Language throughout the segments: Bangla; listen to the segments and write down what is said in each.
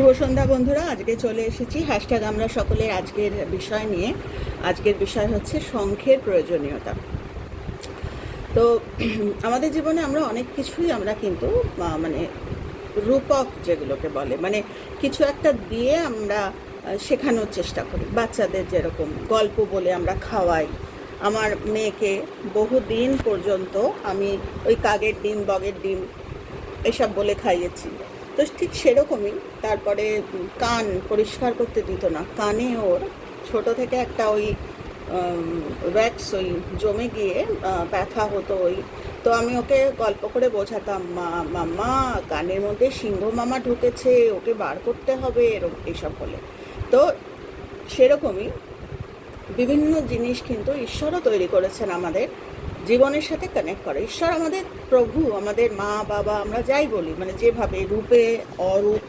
শুভ সন্ধ্যা বন্ধুরা, আজকে চলে এসেছি হ্যাশট্যাগ আমরা সকলের আজকের বিষয় নিয়ে। আজকের বিষয় হচ্ছে শঙ্খের প্রয়োজনীয়তা। তো আমাদের জীবনে আমরা অনেক কিছুই আমরা কিন্তু মানে রূপক যেগুলোকে বলে মানে কিছু একটা দিয়ে আমরা শেখানোর চেষ্টা করি। বাচ্চাদের যেরকম গল্প বলে আমরা খাওয়াই। আমার মেয়েকে বহু দিন পর্যন্ত আমি ওই কাগের ডিম, বগের ডিম এসব বলে খাইয়েছি। তো ঠিক সেরকমই। তারপরে কান পরিষ্কার করতে দিত না। কানে ওর ছোট থেকে একটা ওই ওয়্যাক্স ওই জমে গিয়ে ব্যথা হতো ওই। তো আমি ওকে গল্প করে বোঝাতাম, মা মাম্মা কানের মধ্যে সিংহ মামা ঢুকেছে, ওকে বার করতে হবে এরকম এইসব বলে। তো সেরকমই বিভিন্ন জিনিস কিন্তু ঈশ্বরও তৈরি করেছেন আমাদের। জীবনের সাথে কানেক্ট করে। ঈশ্বর আমাদের প্রভু, আমাদের মা, বাবা, আমরা যাই বলি মানে যেভাবে রূপে, অরূপ,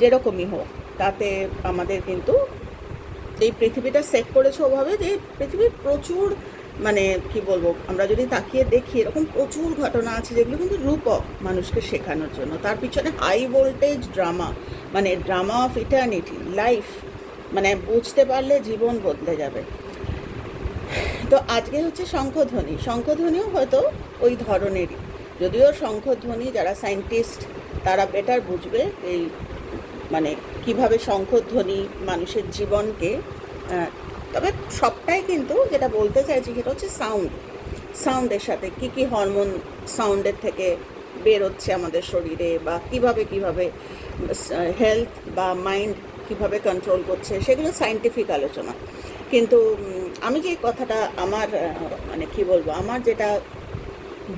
যেরকমই হোক, তাতে আমাদের কিন্তু এই পৃথিবীটা সেট করেছে ওভাবে যে পৃথিবীর প্রচুর মানে কি বলব, আমরা যদি তাকিয়ে দেখি, এরকম প্রচুর ঘটনা আছে যেগুলো কিন্তু রূপক মানুষকে শেখানোর জন্য। তার পিছনে হাই ভোল্টেজ ড্রামা মানে ড্রামা অফ ইটার্নিটি লাইফ মানে বুঝতে পারলে জীবন বদলে যাবে। তো আজকে হচ্ছে শঙ্খধ্বনি। শঙ্খধ্বনিও হয়তো ওই ধরনেরই। যদিও শঙ্খধ্বনি যারা সায়েন্টিস্ট, তারা বেটার বুঝবে এই মানে কীভাবে শঙ্খধ্বনি মানুষের জীবনকে তবে সবটাই কিন্তু যেটা বলতে চাইছি সেটা হচ্ছে সাউন্ড সাউন্ডের সাথে কি কি হরমোন সাউন্ডের থেকে বেরোচ্ছে আমাদের শরীরে বা কীভাবে কীভাবে হেলথ বা মাইন্ড কীভাবে কন্ট্রোল করছে, সেগুলো সায়েন্টিফিক আলোচনা। কিন্তু আমি যে কথাটা আমার মানে কি বলব, আমার যেটা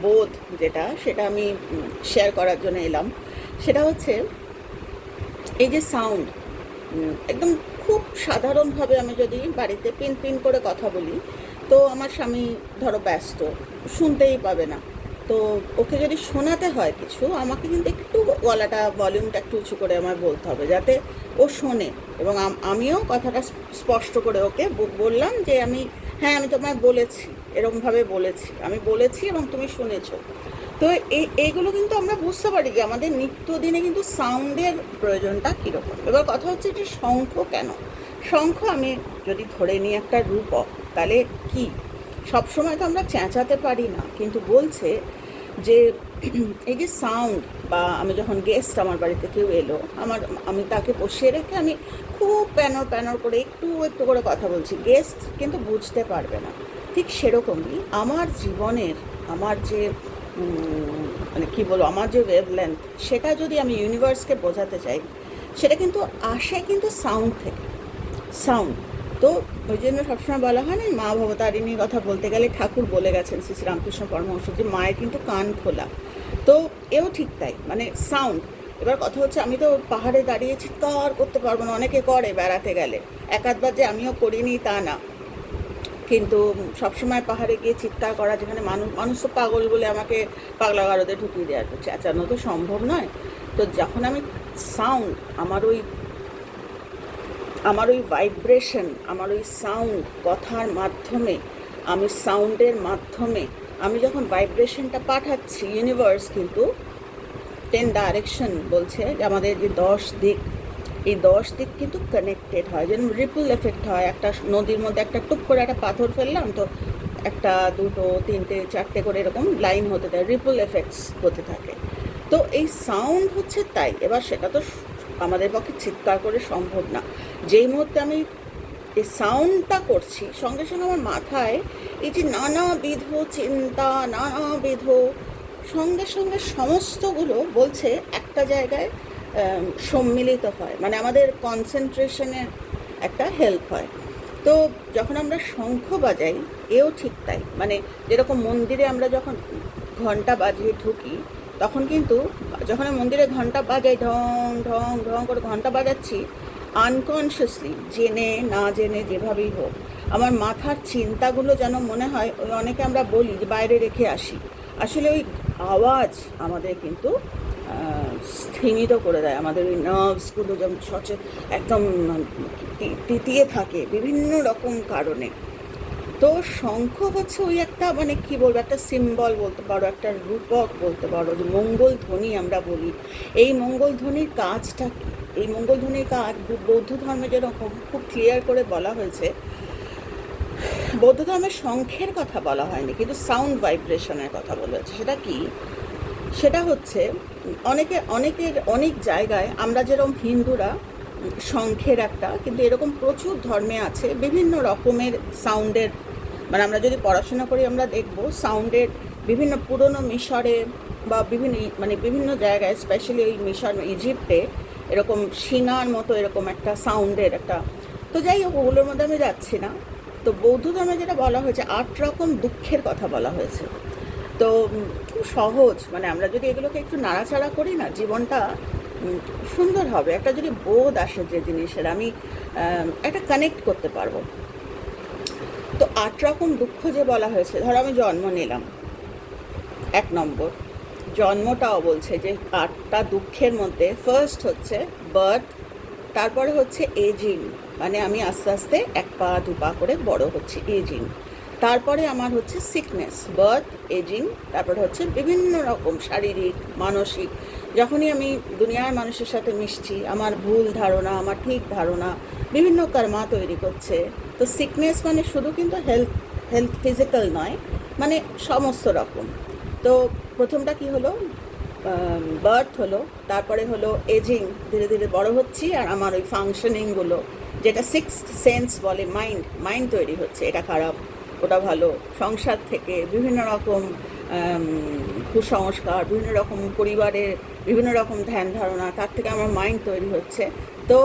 বোধ যেটা, সেটা আমি শেয়ার করার জন্য এলাম। সেটা হচ্ছে, এই যে সাউন্ড একদম খুব সাধারণভাবে আমি যদি বাড়িতে পিন পিন করে কথা বলি, তো আমার স্বামী ধরো ব্যস্ত, শুনতেই পাবে না। তো ওকে যদি শোনাতে হয় কিছু, আমাকে কিন্তু একটু গলাটা ভলিউমটা একটু উঁচু করে আমায় বলতে হবে, যাতে ও শোনে। এবং আমিও কথাটা স্পষ্ট করে ওকে বললাম যে আমি হ্যাঁ আমি তোমায় বলেছি এরকমভাবে বলেছি। আমি বলেছি এবং তুমি শুনেছো। তো এই এইগুলো কিন্তু আমরা বুঝতে পারি যে আমাদের নিত্যদিনে কিন্তু সাউন্ডের প্রয়োজনটা কীরকম। এবার কথা হচ্ছে যে শঙ্খ কেন? শঙ্খ আমি যদি ধরে নিই একটা রূপক, তাহলে কি? সবসময় তো আমরা চেঁচাতে পারি না, কিন্তু বলছে যে এই যে সাউন্ড বা আমি যখন গেস্ট আমার বাড়িতে কেউ এলো, আমার, আমি তাকে বসিয়ে রেখে আমি খুব প্যানর প্যানর করে একটু একটু করে কথা বলছি। গেস্ট কিন্তু বুঝতে পারবে না। ঠিক সেরকমই আমার জীবনের, আমার যে মানে কী বলব, আমার যে ওয়েভলেন্থ সেটা যদি আমি ইউনিভার্সকে বোঝাতে চাই, সেটা কিন্তু আসে কিন্তু সাউন্ড থেকে। সাউন্ড তো ওই জন্য সবসময় বলা হয় না মা ভবতারিণীর কথা বলতে গেলে ঠাকুর বলে গেছেন শ্রী রামকৃষ্ণ পরমহংস যে মায়ের কিন্তু কান খোলা। তো এও ঠিক তাই মানে সাউন্ড এবার কথা হচ্ছে আমি তো পাহাড়ে দাঁড়িয়ে চিৎকার করতে পারব না, অনেকে করে বেড়াতে গেলে। এক আধবার যে আমিও করিনি তা না। কিন্তু সবসময় পাহাড়ে গিয়ে চিৎকার করা, যেখানে মানুষ মানুষ তো পাগল বলে আমাকে পাগলা গারদে ঢুকিয়ে দেওয়ার চেঁচানো তো সম্ভব নয়। তো যখন আমি সাউন্ড আমার ওই আমার ওই ভাইব্রেশন আমার ওই সাউন্ড কথার মাধ্যমে, আমি সাউন্ডের মাধ্যমে, আমি যখন ভাইব্রেশনটা পাঠাচ্ছি ইউনিভার্স কিন্তু টেন ডাইরেকশন বলছে যে আমাদের যে দশ দিক, এই দশ দিক কিন্তু কানেক্টেড হয়। যেমন রিপল এফেক্ট হয়, একটা নদীর মধ্যে একটা টুক করে একটা পাথর ফেললাম তো একটা, দুটো, তিনটে, চারটে করে এরকম লাইন হতে থাকে রিপল এফেক্টস হতে থাকে। তো এই সাউন্ড হচ্ছে তাই। এবার সেটা তো আমাদের পক্ষে চিৎকার করে সম্ভব না। যেই মুহূর্তে আমি এই সাউন্ডটা করছি, সঙ্গে সঙ্গে আমার মাথায় এই যে নানাবিধ চিন্তা, নানাবিধ, সঙ্গে সঙ্গে সমস্তগুলো বলছে একটা জায়গায় সম্মিলিত হয়। মানে আমাদের কনসেন্ট্রেশনের একটা হেল্প হয়। তো যখন আমরা শঙ্খ বাজাই, এও ঠিক তাই। মানে যেরকম মন্দিরে আমরা যখন ঘণ্টা বাজিয়ে ঢুকি তখন কিন্তু যখন আমি মন্দিরে ঘণ্টা বাজাই, ঢং ঢং ঢং করে ঘণ্টা বাজাচ্ছি আনকনসিয়াসলি জেনে, না জেনে যেভাবেই হোক, আমার মাথার চিন্তাগুলো যেন মনে হয়, ওই অনেকে আমরা বলি যে বাইরে রেখে আসি। আসলে ওই আওয়াজ আমাদের কিন্তু স্থিমিত করে দেয়। আমাদের ওই নার্ভসগুলো যেমন সচে, একদম তিতিয়ে থাকে বিভিন্ন রকম কারণে। তো শঙ্খ হচ্ছে ওই একটা মানে কি বলব, একটা সিম্বল বলতে পারো, একটা রূপক বলতে পারো, যে মঙ্গল ধ্বনি আমরা বলি। এই মঙ্গল ধ্বনির কাজটা এই মঙ্গল ধ্বনির কাজ বৌদ্ধ ধর্মে যেরকম খুব ক্লিয়ার করে বলা হয়েছে, বৌদ্ধ ধর্মের শঙ্খের কথা বলা হয়নি, কিন্তু সাউন্ড ভাইব্রেশনের কথা বলেছে সেটা কি? সেটা হচ্ছে অনেকে অনেকের অনেক জায়গায় আমরা যেরকম হিন্দুরা শঙ্খের একটা, কিন্তু এরকম প্রচুর ধর্মে আছে, বিভিন্ন রকমের সাউন্ডের মানে আমরা যদি পড়াশোনা করি আমরা দেখব সাউন্ডের বিভিন্ন পুরনো মিশরে বা বিভিন্ন মানে বিভিন্ন জায়গায় স্পেশালি ওই মিশর ইজিপ্টে, এরকম সিনার মতো এরকম একটা সাউন্ডের একটা। তো যাই হোক, ওগুলোর মধ্যে আমি যাচ্ছি না। তো বৌদ্ধ ধর্মে যেটা বলা হয়েছে, আট রকম দুঃখের কথা বলা হয়েছে। তো খুব সহজ মানে আমরা যদি এগুলোকে একটু নাড়াচাড়া করি না, জীবনটা সুন্দর হবে। একটা যদি বোধ আসে যে জিনিসের, আমি একটা কানেক্ট করতে পারব। তো আট রকম দুঃখ যে বলা হয়েছে, ধরো আমি জন্ম নিলাম, এক নম্বর। জন্মটাও বলছে যে আটটা দুঃখের মধ্যে ফার্স্ট হচ্ছে বার্থ তারপরে হচ্ছে এজিং মানে আমি আস্তে আস্তে এক পা, দু পা করে বড় হচ্ছে এজিং তারপরে আমার হচ্ছে সিকনেস বার্থ এজিং তারপরে হচ্ছে বিভিন্ন রকম শারীরিক, মানসিক। যখনই আমি দুনিয়ার মানুষের সাথে মিশছি, আমার ভুল ধারণা, আমার ঠিক ধারণা, বিভিন্ন কর্মা তৈরি করছে, তো সিকনেস মানে শুধু কিন্তু হেলথ হেলথ ফিজিক্যাল নয় মানে সমস্ত রকম। তো প্রথমটা কি হলো? বার্থ হলো, তারপরে হলো এজিং ধীরে ধীরে বড় হচ্ছি, আর আমার ওই ফাংশনিংগুলো যেটা সিক্স সেন্স বলে মাইন্ড মাইন্ড তৈরি হচ্ছে, এটা খারাপ। ওটা ভালো। সংসার থেকে বিভিন্ন রকম কুসংস্কার, বিভিন্ন রকম পরিবারের বিভিন্ন রকম ধ্যান ধারণা, তার থেকে আমার মাইন্ড তৈরি হচ্ছে। তো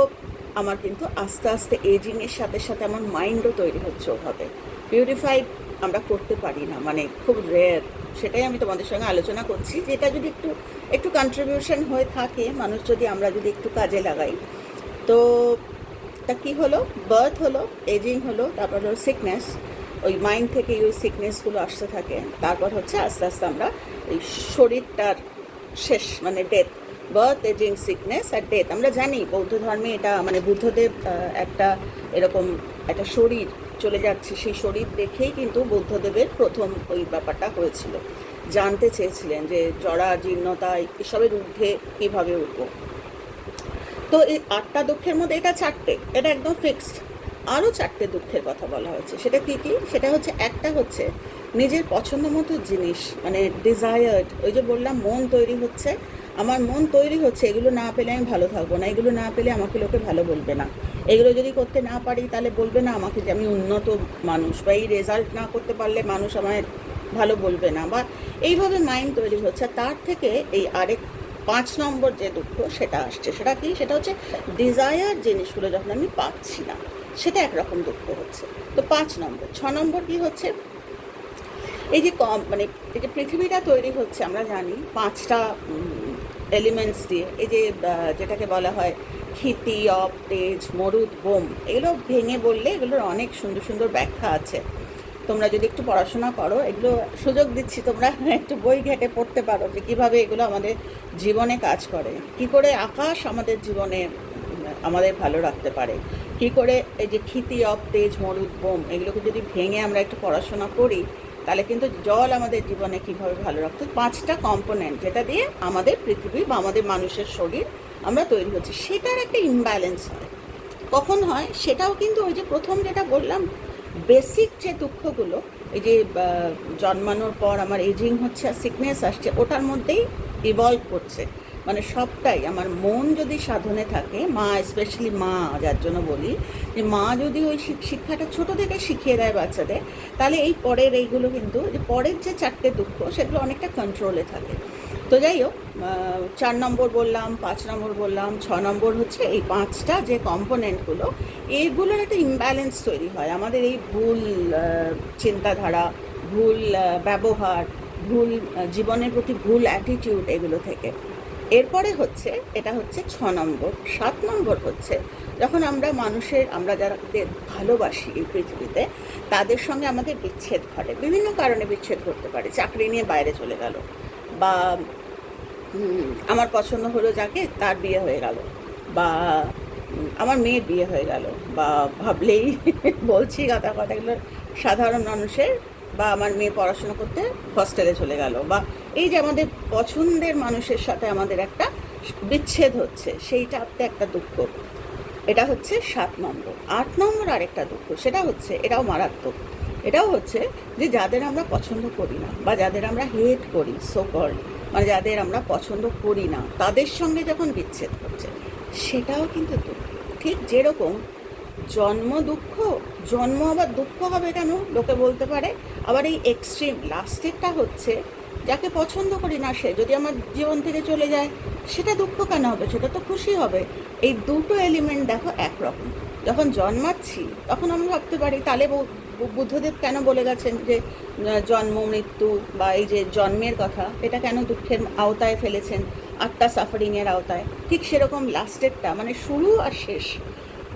আমার কিন্তু আস্তে আস্তে এজিংয়ের সাথে সাথে আমার মাইন্ডও তৈরি হচ্ছে ওভাবে। পিউরিফাইড আমরা করতে পারি না মানে খুব রেয়ার সেটাই আমি তোমাদের সঙ্গে আলোচনা করছি যে এটা যদি একটু একটু কন্ট্রিবিউশন হয়ে থাকে, মানুষ যদি আমরা যদি একটু কাজে লাগাই। তো তা কী হলো? বার্থ হলো এজিং হলো, তারপর হলো সিকনেস ওই মাইন্ড থেকে ওই সিকনেসগুলো আসতে থাকে, তারপর হচ্ছে আস্তে আস্তে আমরা এই শরীরটার শেষ মানে ডেথ বার্থ এজিং সিকনেস আর ডেথ আমরা জানি বৌদ্ধ ধর্মে এটা মানে বুদ্ধদেব একটা এরকম একটা শরীর চলে যাচ্ছে, সেই শরীর দেখেই কিন্তু বুদ্ধদেবের প্রথম ওই ব্যাপারটা হয়েছিল। জানতে চেয়েছিলেন যে জরা, জীর্ণতা এসবের ঊর্ধ্বে কীভাবে উঠবো। তো এই আটটা দুঃখের মধ্যে এটা চারটে, এটা একদম ফিক্সড আরও চারটে দুঃখের কথা বলা হয়েছে। সেটা কী কী? সেটা হচ্ছে, একটা হচ্ছে নিজের পছন্দ মতো জিনিস মানে ডিজায়ার্ড ওই যে বললাম, মন তৈরি হচ্ছে। আমার মন তৈরি হচ্ছে, এগুলো না পেলে আমি ভালো থাকব না, এগুলো না পেলে আমাকে লোকে ভালো বলবে না। এগুলো যদি করতে না পারি, তাহলে বলবে না আমাকে যে আমি উন্নত মানুষ, বা এই রেজাল্ট না করতে পারলে মানুষ আমায় ভালো বলবে না, বা এইভাবে মাইন্ড তৈরি হচ্ছে। তার থেকে এই আরেক পাঁচ নম্বর যে দুঃখ, সেটা আসছে। সেটা কি? সেটা হচ্ছে ডিজায়ার জিনিসগুলো যখন আমি পাচ্ছি না। সেটা একরকম দুঃখ হচ্ছে। তো পাঁচ নম্বর, ছ নম্বর কি হচ্ছে? এই যে কম মানে এই যে পৃথিবীটা তৈরি হচ্ছে, আমরা জানি পাঁচটা এলিমেন্টস দিয়ে, এই যে যেটাকে বলা হয় ক্ষিতি, অপ, তেজ, মরুদ, বোম, এগুলো ভেঙে বললে এগুলোর অনেক সুন্দর সুন্দর ব্যাখ্যা আছে। তোমরা যদি একটু পড়াশোনা করো, এগুলো সুযোগ দিচ্ছি তোমরা, একটু বই ঘেটে পড়তে পারো যে কীভাবে এগুলো আমাদের জীবনে কাজ করে। কি করে আকাশ আমাদের জীবনে আমাদের ভালো রাখতে পারে। কি করে এই যে ক্ষিতি অপ, তেজ, মরুদ এগুলোকে যদি ভেঙে আমরা একটু পড়াশোনা করি, তাহলে কিন্তু জল আমাদের জীবনে কীভাবে ভালো রাখতে? পাঁচটা কম্পোনেন্ট যেটা দিয়ে আমাদের পৃথিবী বা আমাদের মানুষের শরীর আমরা তৈরি হচ্ছি। সেটার একটা ইমব্যালেন্স হয়। কখন হয়? সেটাও কিন্তু ওই যে প্রথম যেটা বললাম বেসিক যে দুঃখগুলো, এই যে জন্মানোর পর আমার এজিং হচ্ছে আর সিকনেস আসছে, ওটার মধ্যেই ইভলভ করছে। মানে সবটাই, আমার মন যদি সাধনে থাকে, মা স্পেশালি মা, যার জন্য বলি, যে মা যদি ওই শিক্ষাটা ছোট থেকে শিখিয়ে দেয় বাচ্চাদের, তাহলে এই পরের এইগুলো কিন্তু, যে পরের যে চারটে দুঃখ, সেগুলো অনেকটা কন্ট্রোলে থাকে। তো যাই হোক চার নম্বর বললাম, পাঁচ নম্বর বললাম, ছ নম্বর হচ্ছে এই পাঁচটা যে কম্পোনেন্টগুলো এইগুলোর একটা ইমব্যালেন্স তৈরি হয়। আমাদের এই ভুল চিন্তাধারা, ভুল ব্যবহার, ভুল জীবনের প্রতি ভুল অ্যাটিটিউড এগুলো থেকে। এরপরে হচ্ছে, এটা হচ্ছে ছ নম্বর, সাত নম্বর হচ্ছে, যখন আমরা মানুষের, আমরা যাদের ভালোবাসি এই পৃথিবীতে, তাদের সঙ্গে আমাদের বিচ্ছেদ ঘটে, বিভিন্ন কারণে বিচ্ছেদ ঘটতে পারে, চাকরি নিয়ে বাইরে চলে গেল, বা আমার পছন্দ হলো যাকে, তার বিয়ে হয়ে গেল, বা আমার মেয়ের বিয়ে হয়ে গেল, বা ভাবলেই বলছি কথা কথাগুলো সাধারণ মানুষের, বা আমার মেয়ে পড়াশোনা করতে হস্টেলে চলে গেল, বা এই যে আমাদের পছন্দের মানুষের সাথে আমাদের একটা বিচ্ছেদ হচ্ছে সেইটাতে একটা দুঃখ। এটা হচ্ছে সাত নম্বর। আট নম্বর আরেকটা দুঃখ, সেটা হচ্ছে এটাও মারাত্মক। এটাও হচ্ছে যে যাদের আমরা পছন্দ করি না বা যাদের আমরা হেট করি সো কল মানে যাদের আমরা পছন্দ করি না, তাদের সঙ্গে যখন বিচ্ছেদ হচ্ছে, সেটাও কিন্তু দুঃখ। ঠিক যেরকম জন্ম দুঃখ, জন্ম আবার দুঃখ হবে কেন? লোকে বলতে পারে। আবার এই এক্সট্রিম লাস্টেরটা হচ্ছে যাকে পছন্দ করি না সে, যদি আমার জীবন থেকে চলে যায়, সেটা দুঃখ কেন হবে? সেটা তো খুশি হবে। এই দুটো এলিমেন্ট দেখো একরকম। যখন জন্মাচ্ছি, তখন আমরা ভাবতে পারি তাহলে বুদ্ধদেব কেন বলে গেছেন যে জন্ম, মৃত্যু বা এই যে জন্মের কথা, এটা কেন দুঃখের আওতায় ফেলেছেন আটটা সাফারিংয়ের আওতায়? ঠিক সেরকম লাস্টেরটা মানে শুরু আর শেষ।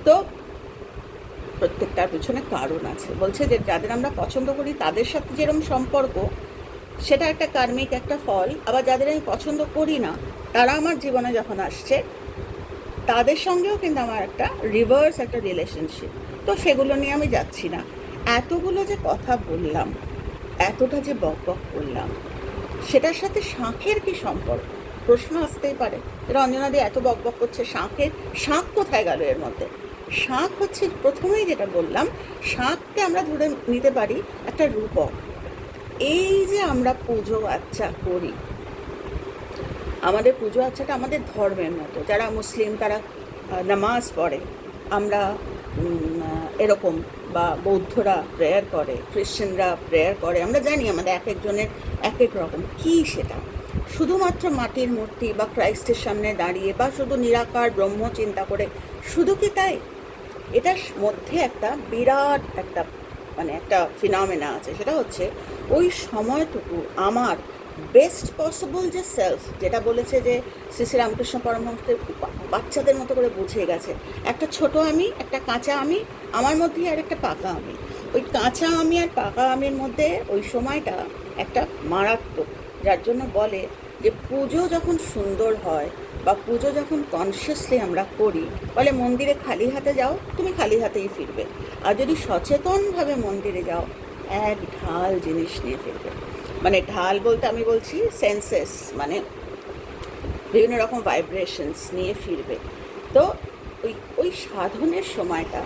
তো প্রত্যেকটার পিছনে কারণ আছে। বলছে যে, যাদের আমরা পছন্দ করি, তাদের সাথে যেরকম সম্পর্ক সেটা একটা কার্মিক, একটা ফল। আবার যাদের আমি পছন্দ করি না, তারা আমার জীবনে যখন আসছে, তাদের সঙ্গেও কিন্তু আমার একটা রিভার্স একটা রিলেশনশিপ তো সেগুলো নিয়ে আমি যাচ্ছি না। এতগুলো যে কথা বললাম, এতটা যে বক বক করলাম, সেটার সাথে শাঁখের কি সম্পর্ক? প্রশ্ন আসতেই পারে। রঞ্জনাদি এত বক বক করছে, শাঁখের, শাঁখ কোথায় গেল এর মধ্যে? শাঁখ হচ্ছে প্রথমেই যেটা বললাম, শাঁখকে আমরা ধরে নিতে পারি একটা রূপক। এই যে আমরা পুজো আচ্চা করি, আমাদের পুজো আচ্ছাটা আমাদের ধর্মের মতো। যারা মুসলিম তারা নামাজ পড়ে। আমরা এরকম বা বৌদ্ধরা প্রেয়ার করে, খ্রিশ্চানরা প্রেয়ার করে। আমরা জানি আমাদের এক একজনের এক এক রকম। কী সেটা? শুধুমাত্র মাটির মূর্তি বা ক্রাইস্টের সামনে দাঁড়িয়ে বা শুধু নিরাকার ব্রহ্ম চিন্তা করে, শুধু কি তাই? এটার মধ্যে একটা বিরাট একটা মানে একটা ফিনমেনা আছে, সেটা হচ্ছে ওই সময়টুকু আমার বেস্ট পসিবল যে সেলফ যেটা বলেছে যে শ্রী শ্রী রামকৃষ্ণ পরমহংসদেব বা- বাচ্চাদের মতো করে বুঝিয়ে গেছে। একটা ছোট আমি, একটা কাঁচা আমি, আমার মধ্যেই আর একটা পাকা আমি। ওই কাঁচা আমি আর পাকা আমির মধ্যে ওই সময়টা একটা মারাত্মক, যার জন্য বলে যে পুজো যখন সুন্দর হয় বা পুজো যখন কনসিয়াসলি আমরা করি, বলে মন্দিরে খালি হাতে যাও, তুমি খালি হাতেই ফিরবে। আর যদি সচেতনভাবে মন্দিরে যাও, এক ঢাল জিনিস নিয়ে ফিরবে। মানে ঢাল বলতে আমি বলছি সেন্সেস মানে বিভিন্ন রকম ভাইব্রেশনস নিয়ে ফিরবে। তো ওই ওই সাধনের সময়টা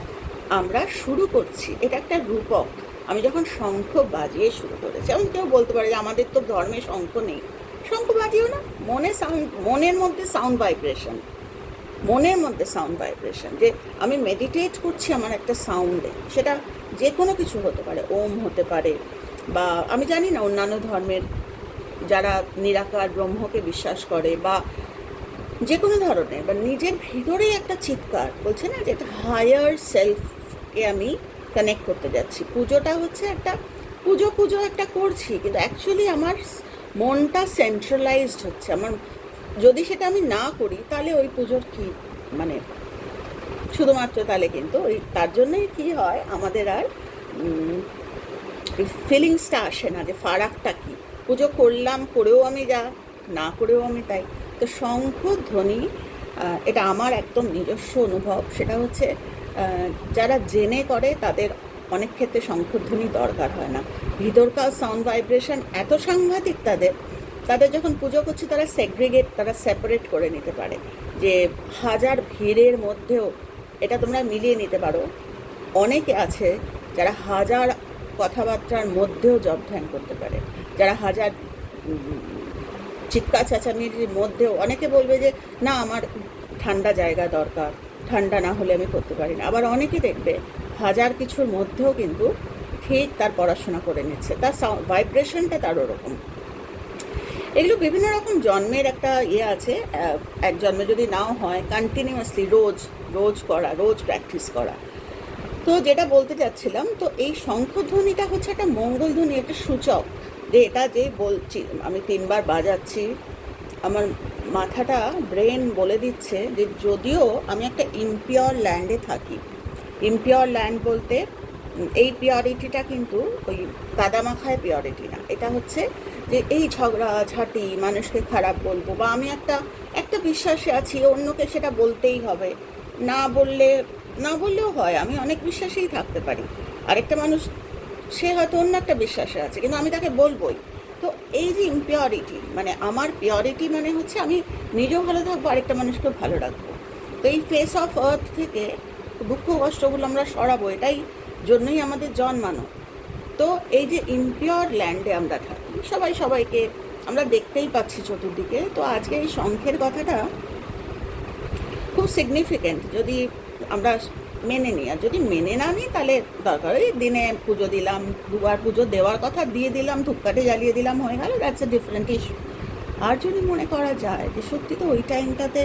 আমরা শুরু করছি। এটা একটা রূপক। আমি যখন শঙ্খ বাজিয়ে শুরু করেছি, আমি কেউ বলতে পারে যে আমাদের তো ধর্মে শঙ্খ নেই। শঙ্খ বাজিও না মনে সাউন্ড, মনের মধ্যে সাউন্ড ভাইব্রেশন, মনের মধ্যে সাউন্ড ভাইব্রেশন, যে আমি মেডিটেট করছি আমার একটা সাউন্ডে, সেটা যে কোনো কিছু হতে পারে, ওম হতে পারে, বা আমি জানি না, অন্যান্য ধর্মের যারা নিরাকার, ব্রহ্মকে বিশ্বাস করে, বা যে কোনো ধরনের, বা নিজের ভিতরেই একটা চিৎকার, বলছে না যে একটা হায়ার সেলফকে আমি কানেক্ট করতে যাচ্ছি। পুজোটা হচ্ছে একটা, পুজো পুজো একটা করছি, কিন্তু অ্যাকচুয়ালি আমার মনটা সেন্ট্রালাইজড হচ্ছে। আমার যদি সেটা আমি না করি, তাহলে ওই পুজোর কি মানে শুধুমাত্র তাহলে কিন্তু ওই, তার জন্যই কি হয়, আমাদের আর ফিলিংসটা আসে না যে ফারাকটা কি। পুজো করলাম, করেও আমি যা, না করেও আমি তাই। তো শঙ্খ, ধ্বনি এটা আমার একদম নিজস্ব অনুভব। সেটা হচ্ছে যারা জেনে করে, তাদের অনেক ক্ষেত্রে শঙ্খধ্বনি দরকার হয় না। ভিতরকার সাউন্ড ভাইব্রেশন এত সাংঘাতিক তাদের তাদের যখন পুজো করছে তারা সেগ্রিগেট তারা সেপারেট করে নিতে পারে। যে হাজার ভিড়ের মধ্যেও এটা তোমরা মিলিয়ে নিতে পারো। অনেকে আছে যারা হাজার কথাবার্তার মধ্যেও জব ধ্যান করতে পারে। যারা হাজার উম, চিৎকার চেঁচামেচির মধ্যেও অনেকে বলবে যে না আমার ঠান্ডা জায়গা দরকার। ঠান্ডা না হলে আমি করতে পারি না। আবার অনেকে দেখবে হাজার কিছুর মধ্যেও কিন্তু ঠিক তার পড়াশোনা করে নিচ্ছে। তার ভাইব্রেশনটা তার ওরকম। এগুলো বিভিন্ন রকম জন্মের একটা ইয়ে আছে। এক জন্মে যদি নাও হয় কন্টিনিউয়াসলি রোজ রোজ করা, রোজ প্র্যাকটিস করা। তো যেটা বলতে যাচ্ছিলাম তো এই শঙ্খধ্বনিটা হচ্ছে একটা মঙ্গলধ্বনি, একটা সূচক। যে এটা যে বলছি, আমি তিনবার বাজাচ্ছি, আমার মাথাটা ব্রেন বলে দিচ্ছে যে যদিও আমি একটা ইম্পিওর ল্যান্ডে থাকি। ইম্পিওর ল্যান্ড বলতে এই পিওরিটিটা কিন্তু ওই কাদামাখায় পিওরিটি না। এটা হচ্ছে যে এই ঝগড়া, ঝাঁটি, মানুষকে খারাপ বলব বা আমি একটা একটা বিশ্বাসে আছি, অন্যকে সেটা বলতেই হবে। না বললে, না বললেও হয়, আমি অনেক বিশ্বাসেই থাকতে পারি। আরেকটা মানুষ, সে হয়তো অন্য একটা বিশ্বাসে আছে, কিন্তু আমি তাকে বলবোই। তো এই যে ইম্পিওরিটি মানে আমার পিওরিটি মানে হচ্ছে আমি নিজেও ভালো থাকব, আরেকটা মানুষকে ভালো রাখব। তো এই ফেস অফ আর্থ থেকে দুঃখ, কষ্টগুলো আমরা সরাবো, এটাই জন্যই আমাদের জন্মানো। তো এই যে ইম্পিওর ল্যান্ডে আমরা থাকি, সবাই সবাইকে আমরা দেখতেই পাচ্ছি চতুর্দিকে। তো আজকে এই শঙ্খের কথাটা খুব সিগনিফিক্যান্ট যদি আমরা মেনে নিই। আর যদি মেনে না নিই, তাহলে দরকার ওই দিনে পুজো দিলাম, দুবার পুজো দেওয়ার কথা দিয়ে দিলাম, ধূপকাঠি জ্বালিয়ে দিলাম, হয়ে গেল দ্যাটস এ ডিফারেন্ট ইস্যু আর যদি মনে করা যায় যে সত্যি তো ওই টাইমটাতে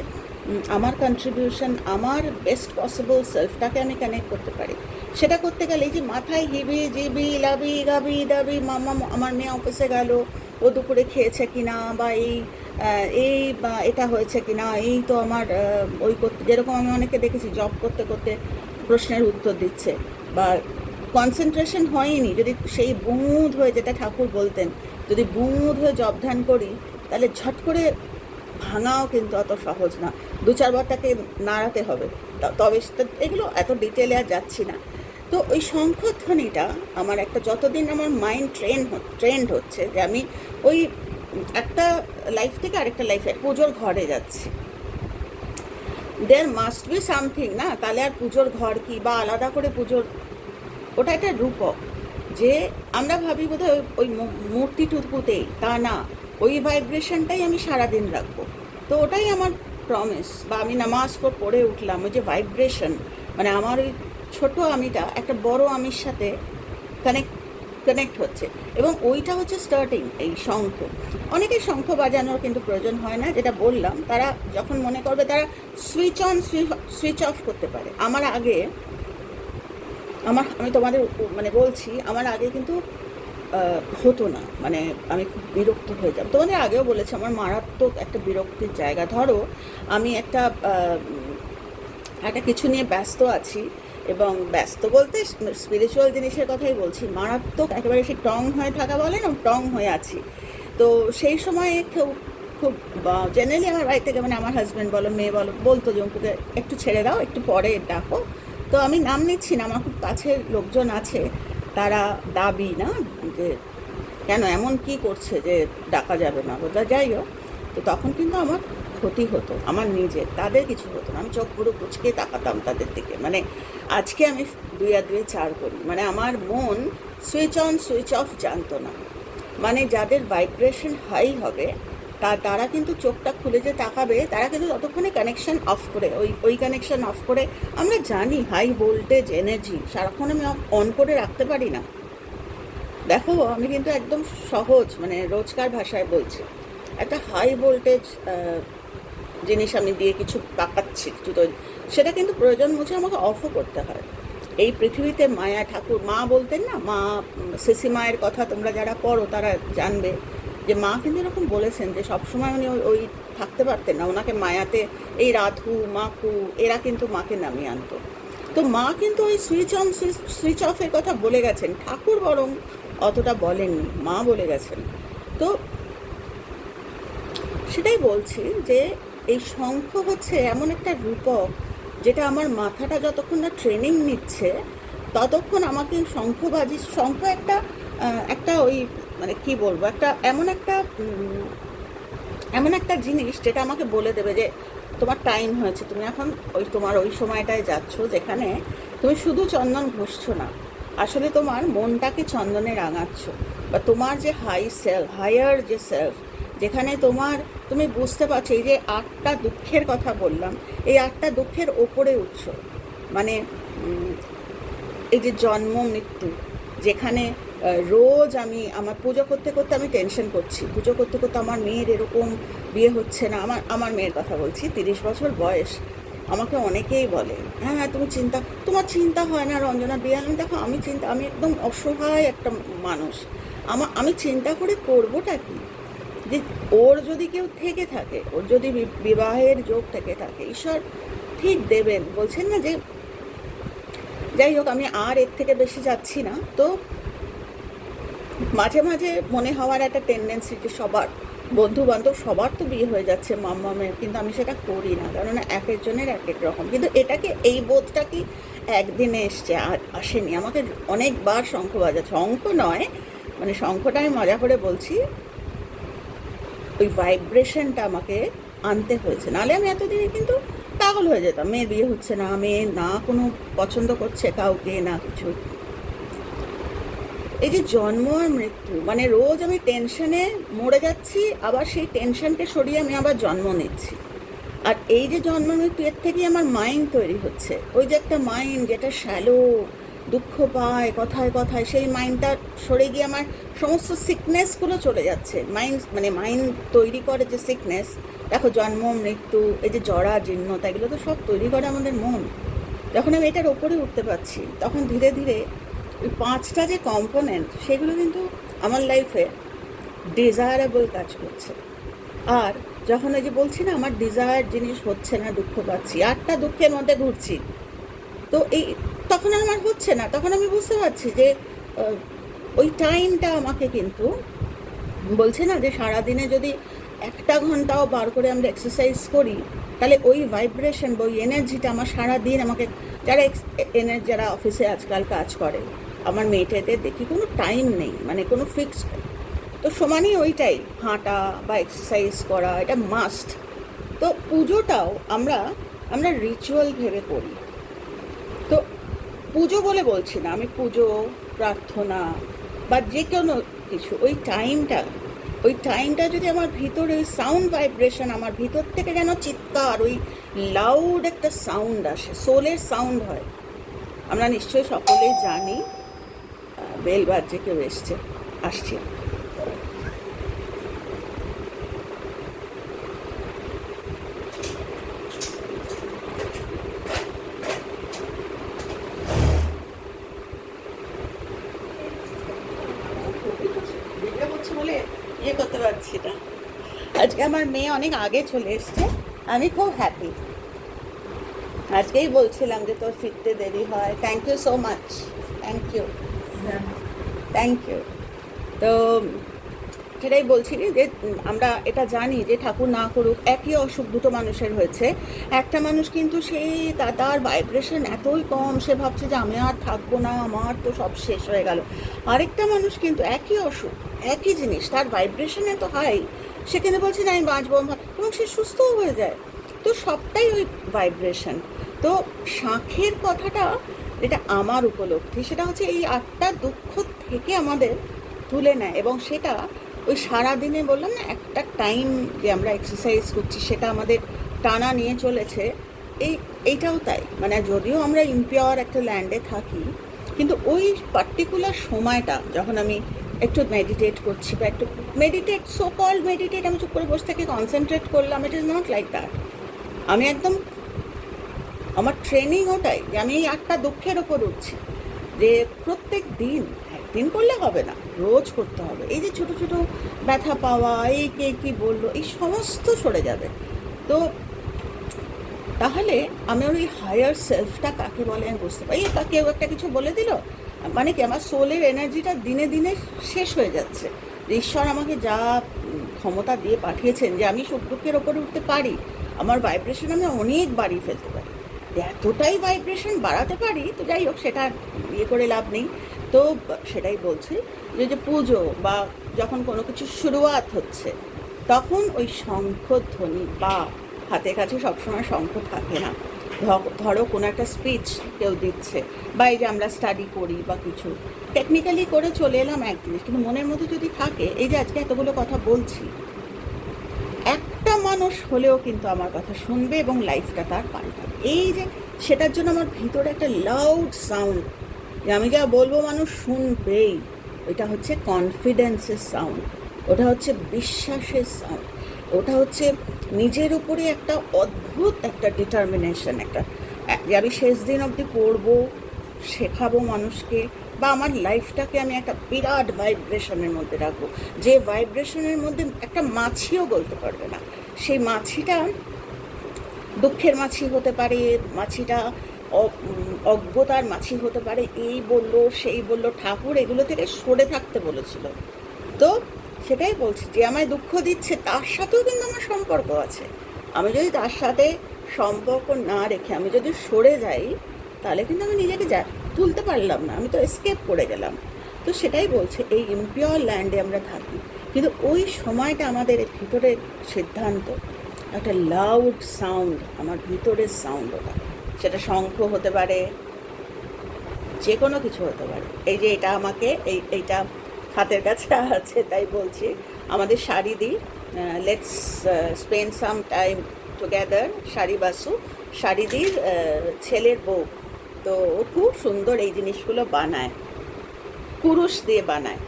আমার কন্ট্রিবিউশন আমার বেস্ট পসিবল সেলফটাকে আমি কানেক্ট করতে পারি। সেটা করতে গেলে যে মাথায় হিবি, জিবি, লাবি, গাবি, দাবি, মামা আমার মেয়ে অফিসে গেল, ও দুপুরে খেয়েছে কিনা বা এই এই বা এটা হয়েছে কিনা, এই তো আমার ওই করতে, যেরকম আমি অনেকে দেখেছি জব করতে করতে প্রশ্নের উত্তর দিচ্ছে বা কনসেন্ট্রেশন হয়নি। যদি সেই বুঁদ হয়ে, যেটা ঠাকুর বলতেন, যদি বুঁদ হয়ে জব ধ্যান করি, তাহলে ঝট করে ভাঙাও কিন্তু অত সহজ না। দু চারবার তাকে নাড়াতে হবে। তবে এগুলো এত ডিটেলে আর যাচ্ছি না। তো ওই শঙ্খধ্বনিটা আমার একটা যতদিন আমার মাইন্ড ট্রেন ট্রেন্ড হচ্ছে যে আমি ওই একটা লাইফ থেকে আরেকটা লাইফে পুজোর ঘরে যাচ্ছি। দেয়ার মাস্ট বি সামথিং না? তাহলে আর পুজোর ঘর কি বা আলাদা করে পুজোর, ওটা একটা রূপক। যে আমরা ভাবি বোধহয় ওই- মূর্তি মূর্তিটুকুতেই তা না। ওই ভাইব্রেশনটাই আমি সারাদিন রাখব। তো ওটাই আমার প্রমিস বা আমি নামাজ পড়ে উঠলাম, ওই যে ভাইব্রেশন মানে আমার ওই ছোটো আমিটা, একটা বড় আমির সাথে কানেক্ট কানেক্ট হচ্ছে। এবং ওইটা হচ্ছে স্টার্টিং এই শঙ্খ। অনেকে শঙ্খ বাজানোর কিন্তু প্রয়োজন হয় না, যেটা বললাম, তারা যখন মনে করবে তারা সুইচ অন সুইচ অফ করতে পারে। আমার আগে, আমার, আমি তোমাদের মানে বলছি, আমার আগে কিন্তু হতো না। মানে আমি খুব বিরক্ত হয়ে যাব। তোমাদের আগেও বলেছি, আমার মারাত্মক একটা বিরক্তির জায়গা। ধরো, আমি একটা একটা কিছু নিয়ে ব্যস্ত আছি এবং ব্যস্ত বলতে স্পিরিচুয়াল জিনিসের কথাই বলছি। মারাত্মক একেবারে সে টং হয়ে থাকা বলে না, টং হয়ে আছি। তো সেই সময়ে কেউ খুব জেনারেলি আমার বাড়ি থেকে মানে আমার হাজব্যান্ড বলো, মেয়ে বলো, বলতো যে অঙ্কুকে একটু ছেড়ে দাও, একটু পরে ডাকো। তো আমি নাম নিচ্ছি না, আমার খুব কাছের লোকজন আছে, তারা দাবি, না? যে, কেন এমন কি করছে যে ডাকা যাবে না? বোধ যাই হোক। তো তখন কিন্তু আমার ক্ষতি হতো, আমার নিজের, তাদের কিছু হতো না। আমি চোখ পুরো কুচকে তাকাতাম তাদের দিকে। মানে আজকে আমি দুই আর দুয়ে চার করি। মানে আমার মন সুইচ অন, সুইচ অফ জানতো না। মানে যাদের ভাইব্রেশন হাই হবে, তা, তারা কিন্তু চোখটা খুলে যে তাকাবে, তারা কিন্তু ততক্ষণে কানেকশান অফ করে, ওই ওই কানেকশন অফ করে। আমরা জানি হাই ভোল্টেজ এনার্জি, সারাক্ষণ আমি অন করে রাখতে পারি না। দেখো, আমি কিন্তু একদম সহজ মানে রোজকার ভাষায় বলছি। একটা হাই ভোল্টেজ জিনিস আমি দিয়ে কিছু পাকাচ্ছি, কিছু তৈরি, সেটা কিন্তু প্রয়োজন মুছে আমাকে অফও করতে হয়। এই পৃথিবীতে মায়া ঠাকুর, মা বলতেন না, মা সিসি মায়ের কথা তোমরা যারা পড়ো তারা জানবে যে মা কিন্তু এরকম বলেছেন যে সবসময় উনি ওই- ওই থাকতে পারতেন না, ওনাকে মায়াতে এই রাধু মাকু এরা কিন্তু মাকে নামিয়ে আনতো। তো মা কিন্তু ওই সুইচ অন সুইচ অফের কথা বলে গেছেন। ঠাকুর বরং অতটা বলেননি, মা বলে গেছেন। তো সেটাই বলছি যে এই শঙ্খ হচ্ছে এমন একটা রূপক যেটা আমার মাথাটা যতক্ষণ না ট্রেনিং নিচ্ছে, ততক্ষণ আমাকে শঙ্খবাজি শঙ্খ একটা একটা ওই মানে কি বলব, একটা এমন একটা এমন একটা জিনিস যেটা আমাকে বলে দেবে যে তোমার টাইম হয়েছে, তুমি এখন ওই তোমার ওই সময়টায় যাচ্ছ যেখানে তুমি শুধু চন্দন ঘষছো না। আসলে তোমার মনটাকে চন্দনে রাঙাচ্ছ বা তোমার যে হাই সেলফ হায়ার যে সেলফ যেখানে তোমার, তুমি বুঝতে পারছ এই যে আটটা দুঃখের কথা বললাম, এই আটটা দুঃখের ওপরে উঠছো। মানে এই যে জন্ম, মৃত্যু, যেখানে রোজ আমি আমার পুজো করতে করতে আমি টেনশন করছি। পুজো করতে করতে আমার মেয়ের এরকম বিয়ে হচ্ছে না, আমার আমার মেয়ের কথা বলছি, তিরিশ বছর বয়স। আমাকে অনেকেই বলে হ্যাঁ হ্যাঁ তুমি চিন্তা, তোমার চিন্তা হয় না, রঞ্জনা, বিয়ে আমি দেখো, আমি চিন্তা, আমি একদম অসহায় একটা মানুষ। আমার আমি চিন্তা করে করবোটা কি? যে ওর যদি কেউ থেকে থাকে, ওর যদি বিবাহের যোগ থেকে থাকে, ঈশ্বর ঠিক দেবেন, বলছেন না যে, যাই হোক, আমি আর এর থেকে বেশি যাচ্ছি না। তো মাঝে মাঝে মনে হওয়ার একটা টেন্ডেন্সি যে সবার বন্ধু বান্ধব সবার তো বিয়ে হয়ে যাচ্ছে মাম্মামের, কিন্তু আমি সেটা করি না। কেননা এক একজনের এক এক রকম। কিন্তু এটাকে, এই বোধটা কি একদিনে এসছে আর আসেনি। আমাকে অনেকবার শঙ্খ বাজাচ্ছে অঙ্ক নয় মানে শঙ্খটা আমি মজা করে বলছি, ওই ভাইব্রেশনটা আমাকে আনতে হয়েছে। নাহলে আমি এতদিনে কিন্তু পাগল হয়ে যেতাম। মেয়ের বিয়ে হচ্ছে না, মেয়ে না কোনো পছন্দ করছে কাউকে, না কিছু। এই যে জন্ম আর মৃত্যু মানে রোজ আমি টেনশনে মরে যাচ্ছি, আবার সেই টেনশনকে সরিয়ে আমি আবার জন্ম নিচ্ছি। আর এই যে জন্ম মৃত্যু, এর থেকেই আমার মাইন্ড তৈরি হচ্ছে। ওই যে একটা মাইন্ড যেটা শ্যালো দুঃখ পায়, কথায় কথায়, সেই মাইন্ডটা সরে গিয়ে আমার সমস্ত সিকনেসগুলো চলে যাচ্ছে। মাইন্ড মানে মাইন্ড তৈরি করে যে সিকনেস দেখো জন্ম, মৃত্যু, এই যে জরা জীর্ণতা এগুলো তো সব তৈরি করে আমাদের মন। যখন আমি এটার ওপরে উঠতে পারছি, তখন ধীরে ধীরে ওই পাঁচটা যে কম্পোনেন্ট সেগুলো কিন্তু আমার লাইফে ডিজায়ারেবল কাজ করছে। আর যখন ওই যে বলছি না, আমার ডিজায়ার জিনিস হচ্ছে না, দুঃখ পাচ্ছি, আটটা দুঃখের মধ্যে ঘুরছি, তো এই তখন আমার হচ্ছে না, তখন আমি বুঝতে পারছি যে ওই টাইমটা আমাকে কিন্তু বলছে না যে সারাদিনে যদি একটা ঘন্টাও বার করে আমরা এক্সারসাইজ করি, তাহলে ওই ভাইব্রেশন বা ওই এনার্জিটা আমার সারা দিন আমাকে, যারা এনার, যারা অফিসে আজকাল কাজ করে আমার মেয়েটাতে দেখি কোনো টাইম নেই মানে কোনো ফিক্সড তো সমানই ওইটাই, হাঁটা বা এক্সারসাইজ করা, এটা মাস্ট তো পুজোটাও আমরা আমরা রিচুয়াল ভেবে করি। তো পুজো বলে বলছি না, আমি পুজো, প্রার্থনা বা যে কোনো কিছু, ওই টাইমটা ওই টাইমটা যদি আমার ভিতরে ওই সাউন্ড ভাইব্রেশন আমার ভিতর থেকে যেন চিৎকার, ওই লাউড একটা সাউন্ড আসে সোলের সাউন্ড হয়। আমরা নিশ্চয়ই সকলেই জানি বেল বাজছে কেউ এসছে, আসছে বলে ইয়ে করতে পারছি আজকে আমার মেয়ে অনেক আগে চলে এসছে, আমি খুব হ্যাপি আজকেই বলছিলাম যে তোর ফিরতে দেরি হয়। Thank you so much thank you thank you তো সেটাই বলছি যে আমরা এটা জানি যে ঠাকুর না করুক, একই অসুখ দুটো মানুষের হয়েছে। একটা মানুষ কিন্তু সেই তার ভাইব্রেশন এতই কম, সে ভাবছে যে আমি আর থাকব না, আমার তো সব শেষ হয়ে গেল। আরেকটা মানুষ কিন্তু একই অসুখ, একই জিনিস, তার ভাইব্রেশন এত হাই সেখানে বলছে না আমি বাঁচবো এবং সে সুস্থও হয়ে যায়। তো সবটাই ওই ভাইব্রেশন তো শাঁখের কথাটা যেটা আমার উপলব্ধি। সেটা হচ্ছে এই আটটা দুঃখ থেকে আমাদের তুলে নেয় এবং সেটা ওই সারাদিনে বললাম না, একটা টাইম যে আমরা এক্সারসাইজ করছি, সেটা আমাদের টানা নিয়ে চলেছে। এই, এইটাও তাই। মানে যদিও আমরা ইম্পিওর একটা ল্যান্ডে থাকি, কিন্তু ওই পার্টিকুলার সময়টা যখন আমি একটু মেডিটেট করছি বা একটু মেডিটেট সো কল মেডিটেট আমি চুপ করে বসে থেকে কনসেন্ট্রেট করলাম it is not like that আমি একদম আমার ট্রেনিং ওটাই যে আমি এই আটটা দুঃখের ওপর উঠছি। যে প্রত্যেক দিন, একদিন করলে হবে না, রোজ করতে হবে। এই যে ছোট ছোট ব্যথা পাওয়া, এই কে কি বলল, এই সমস্ত সরে যাবে। তো তাহলে আমার ওই হায়ার সেলফটা কাকে বলে আমি বুঝতে পারি। তা কেউ একটা কিছু বলে দিল মানে কি আমার সোলের এনার্জিটা দিনে দিনে শেষ হয়ে যাচ্ছে। ঈশ্বর আমাকে যা ক্ষমতা দিয়ে পাঠিয়েছেন যে আমি সুখ দুঃখের ওপরে উঠতে পারি, আমার ভাইব্রেশন আমি অনেক বাড়িয়ে ফেলতে পারি। এতটাই ভাইব্রেশন বাড়াতে পারি, তো যাই হোক সেটা ইয়ে করে লাভ নেই। তো সেটাই বলছি যে যে পুজো বা যখন কোনো কিছু শুরুয়াত হচ্ছে, তখন ওই শঙ্খধ্বনি বা হাতে কাছে সবসময় শঙ্খ থাকে না। ধরো কোনো একটা স্পিচ কেউ দিচ্ছে, বা এই যে আমরা স্টাডি করি বা কিছু টেকনিক্যালি করে চলে এলাম এক জিনিস কিন্তু মনের মধ্যে যদি থাকে, এই যে আজকে এতগুলো কথা বলছি মানুষ হলেও কিন্তু আমার কথা শুনবে এবং লাইফটা তার পাল্টাবে। এই যে সেটার জন্য আমার ভিতরে একটা লাউড সাউন্ড যে আমি যা বলব মানুষ শুনবেই। ওইটা হচ্ছে কনফিডেন্সের সাউন্ড ওটা হচ্ছে বিশ্বাসের সাউন্ড ওটা হচ্ছে নিজের উপরে একটা অদ্ভুত একটা ডিটারমিনেশন একটা, যে আমি শেষ দিন অবধি পড়ব, শেখাবো মানুষকে, বা আমার লাইফটাকে আমি একটা বিরাট ভাইব্রেশনের মধ্যে রাখব। যে ভাইব্রেশনের মধ্যে একটা মাছিও বলতে পারবে না। সেই মাছিটা দুঃখের মাছি হতে পারে, মাছিটা অজ্ঞতার মাছি হতে পারে, এই বলল, সেই বলল, ঠাকুর এগুলো থেকে সরে থাকতে বলেছিল। তো সেটাই বলছি, যে আমায় দুঃখ দিচ্ছে, তার সাথেও কিন্তু আমার সম্পর্ক আছে। আমি যদি তার সাথে সম্পর্ক না রেখে আমি যদি সরে যাই, তাহলে কিন্তু আমি নিজেকে যা তুলতে পারলাম না, আমি তো এসকেপ করে গেলাম। তো সেটাই বলছে, এই ইম্পিওর ল্যান্ডে আমরা থাকি। কিন্তু ওই সময়টা আমাদের ভিতরের সিদ্ধান্ত, একটা লাউড সাউন্ড আমার ভিতরের সাউন্ড ওটা। সেটা শঙ্খ হতে পারে যে কোনো কিছু হতে পারে। এই যে এটা আমাকে, এই, এইটা হাতের কাছে আছে, তাই বলছি। আমাদের শাড়ি দিই let's spend some time together Shari Basu. শাড়িদির ছেলের বউ। তো ও খুব সুন্দর এই জিনিসগুলো বানায়। কুরুশ দিয়ে বানায়।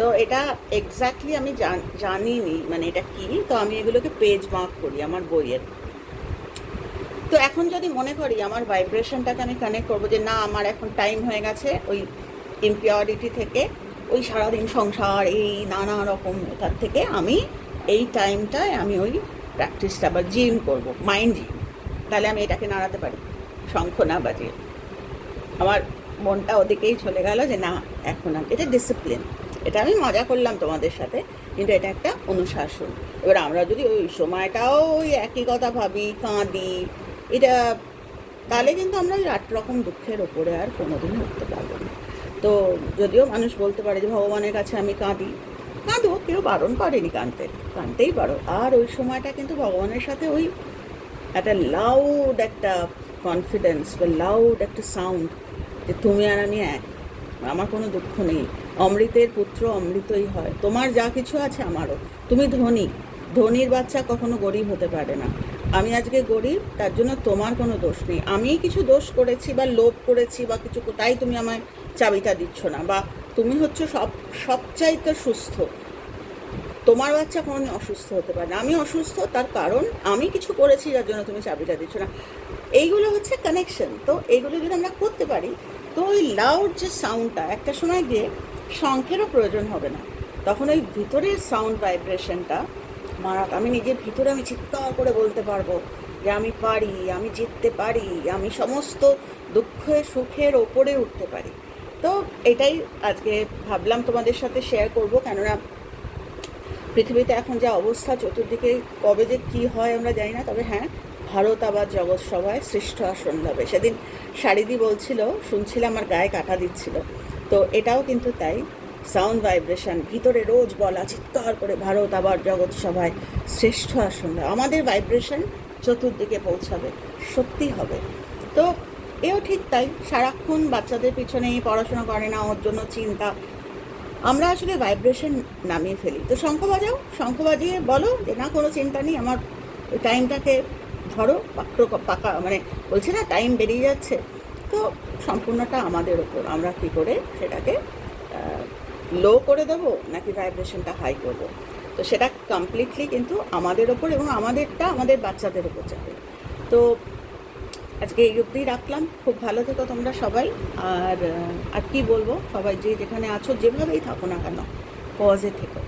তো এটা এক্স্যাক্টলি আমি জান- জানিনি মানে এটা কি? তো আমি এগুলোকে পেজ মার্ক করি আমার বইয়ের। তো এখন যদি মনে করি আমার ভাইব্রেশনটাকে আমি কানেক্ট করব যে না, আমার এখন টাইম হয়ে গেছে ওই ইম্পিওরিটি থেকে, ওই সারাদিন সংসার, এই নানা রকম তার থেকে আমি এই টাইমটায় আমি ওই প্র্যাকটিসটা বা জিম করব। মাইন্ড জিম তাহলে আমি এটাকে নাড়াতে পারি। শঙ্খ না বাজিয়ে। আমার মনটা ওদিকেই চলে গেল যে না, এখন আমি, এটা ডিসিপ্লিন এটা আমি মজা করলাম তোমাদের সাথে, কিন্তু এটা একটা অনুশাসন। এবার আমরা যদি ওই সময়টাও ওই একই কথা ভাবি, কাঁদি, এটা তাহলে কিন্তু আমরা ওই আট রকম দুঃখের ওপরে আর কোনোদিনই উঠতে পারব না। তো যদিও মানুষ বলতে পারে যে ভগবানের কাছে আমি কাঁদি কাঁদো কেউ বারণ করেনি কাঁদতে, কাঁদতেই পারো। আর ওই সময়টা কিন্তু ভগবানের সাথে ওই একটা লাউড একটা কনফিডেন্স বা লাউড একটা সাউন্ড যে তুমি আর আমি এক, আমার কোনো দুঃখ নেই। অমৃতের পুত্র অমৃতই হয়। তোমার যা কিছু আছে আমারও। তুমি ধনী। ধনীর বাচ্চা কখনো গরিব হতে পারে না। আমি আজকে গরিব, তার জন্য তোমার কোনো দোষ নেই। আমি কিছু দোষ করেছি বা লোভ করেছি বা কিছু তাই তুমি আমায় চাবিটা দিচ্ছ না বা তুমি হচ্ছে সব, সবচাইতে সুস্থ। তোমার বাচ্চা কোনো অসুস্থ হতে পারে না। আমি অসুস্থ, তার কারণ আমি কিছু করেছি যার জন্য তুমি চাবিটা দিচ্ছ না। এইগুলো হচ্ছে কানেকশন তো এইগুলো যদি আমরা করতে পারি, তো ওই লাউড যে সাউন্ডটা একটা সময় গিয়ে শঙ্খেরও প্রয়োজন হবে না। তখন ওই ভিতরের সাউন্ড ভাইব্রেশনটা মারা আমি নিজের ভিতরে আমি চিৎকার করে বলতে পারব যে আমি পারি, আমি জিততে পারি, আমি সমস্ত দুঃখে, সুখের ওপরে উঠতে পারি। তো এটাই আজকে ভাবলাম তোমাদের সাথে শেয়ার করব, কেননা পৃথিবীতে এখন যা অবস্থা, চতুর্দিকে কবে যে কী হয় আমরা জানি না, তবে হ্যাঁ ভারত আবার জগৎ সভায় শ্রেষ্ঠ আসন হবে সেদিন শারিদি বলছিল, শুনছিলাম আমার গায়ে কাটা দিচ্ছিল। তো এটাও কিন্তু তাই। সাউন্ড ভাইব্রেশন ভিতরে রোজ বলা, চিৎকার করে ভারত আবার জগৎ সভায় শ্রেষ্ঠ আসন। আমাদের ভাইব্রেশন চতুর্দিকে পৌঁছাবে, সত্যি হবে। তো এও ঠিক তাই, সারাক্ষণ বাচ্চাদের পিছনেই পড়াশোনা করে না, ওর জন্য চিন্তা। আমরা আসলে ভাইব্রেশন নামিয়ে ফেলি। তো শঙ্খ বাজাও, শঙ্খ বাজিয়ে বলো যে, না, কোনো চিন্তা নেই, আমার টাইমটাকে ধরো পাক্র পাকা মানে বলছে না টাইম বেরিয়ে যাচ্ছে। তো সম্পূর্ণটা আমাদের ওপর আমরা কী করে সেটাকে লো করে দেবো নাকি ভাইব্রেশনটা হাই করব? তো সেটা কমপ্লিটলি কিন্তু আমাদের ওপর এবং আমাদেরটা আমাদের বাচ্চাদের ওপর যাবে। তো আজকে এই অবধিই রাখলাম। খুব ভালো থেকো তোমরা সবাই। আর আর কি বলব? সবাই যে যেখানে আছো, যেভাবেই থাকো না কেন পজে থেকো।